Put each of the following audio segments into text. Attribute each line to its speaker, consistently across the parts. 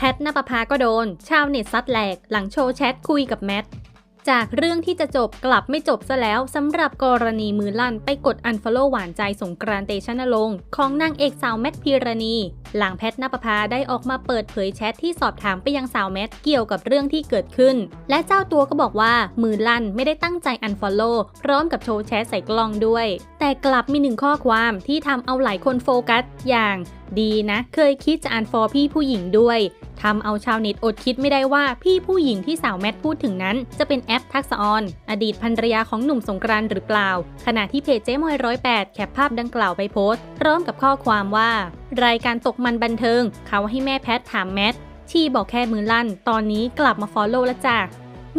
Speaker 1: แพทนปภาก็โดน ชาวเน็ตซัดแหลก หลังโชว์แชทคุยกับแมท จากเรื่องที่จะจบกลับไม่จบซะแล้วสำหรับกรณีมือลั่นไปกดอันฟอลโล่หวานใจสงกรานต์เตชนรงของนางเอกสาวแมทพีรณี หลังแพทนปภาได้ออกมาเปิดเผยแชทที่สอบถามไปยังสาวแมทเกี่ยวกับเรื่องที่เกิดขึ้น และเจ้าตัวก็บอกว่ามือลั่นไม่ได้ตั้งใจอันฟอลโล่พร้อมกับโชว์แชทใส่กล้องด้วย แต่กลับมีหนึ่งข้อความที่ทำเอาหลายคนโฟกัส อย่าง ดีนะ เคยคิดจะอันฟอพี่ผู้หญิงด้วยทำเอาชาวเน็ตอดคิดไม่ได้ว่าพี่ผู้หญิงที่สาวแมทพูดถึงนั้น จะเป็นแอปทักษออน อดีตภรรยาของหนุ่มสงกรานหรือเปล่า ขณะที่เพจเจ๊มอยร้อยแปดแคปภาพดังกล่าวไปโพสต์ พร้อมกับข้อความว่า รายการตกมันบันเทิง เขาให้แม่แพทถามแมทชีบอกแค่มือลั่น ตอนนี้กลับมาฟอลโล่แล้วจ้ะ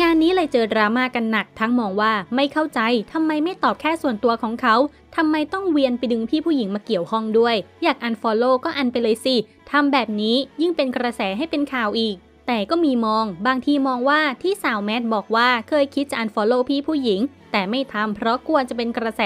Speaker 1: งานนี้เลยเจอดราม่ากันหนักทั้งมองว่าไม่เข้าใจทำไมไม่ตอบแค่ส่วนตัวของเขาทำไมต้องเวียนไปดึงพี่ผู้หญิงมาเกี่ยวข้องด้วย อยากอันฟอลโล่ก็อันไปเลยสิทำแบบนี้ยิ่งเป็นกระแสให้เป็นข่าวอีก แต่ก็มีมอง บางทีมองว่าที่สาวแมทบอกว่าเคยคิดจะอันฟอลโล่พี่ผู้หญิง แต่ไม่ทำเพราะกลัวจะเป็นกระแส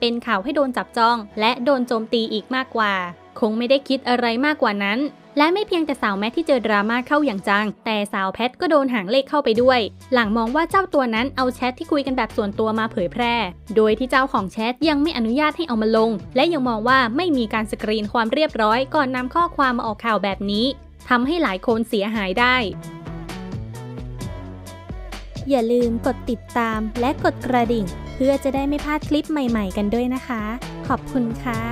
Speaker 1: เป็นข่าวให้โดนจับจ้อง และโดนโจมตีอีกมากกว่า คงไม่ได้คิดอะไรมากกว่านั้น และไม่เพียงแต่สาวแมทที่เจอดราม่าเข้าอย่างจัง แต่สาวแพทก็โดนหางเลขเข้าไปด้วย หลังมองว่าเจ้าตัวนั้นเอาแชทที่คุยกันแบบส่วนตัวมาเผยแพร่ โดยที่เจ้าของแชทยังไม่อนุญาตให้เอามาลง และยังมองว่าไม่มีการสกรีนความเรียบร้อย ก่อนนำข้อความมาออกข่าวแบบนี้ทำให้หลายคนเสียหายได้
Speaker 2: อย่าลืมกดติดตามและกดกระดิ่ง เพื่อจะได้ไม่พลาดคลิปใหม่ ๆ กันด้วยนะคะ ขอบคุณค่ะ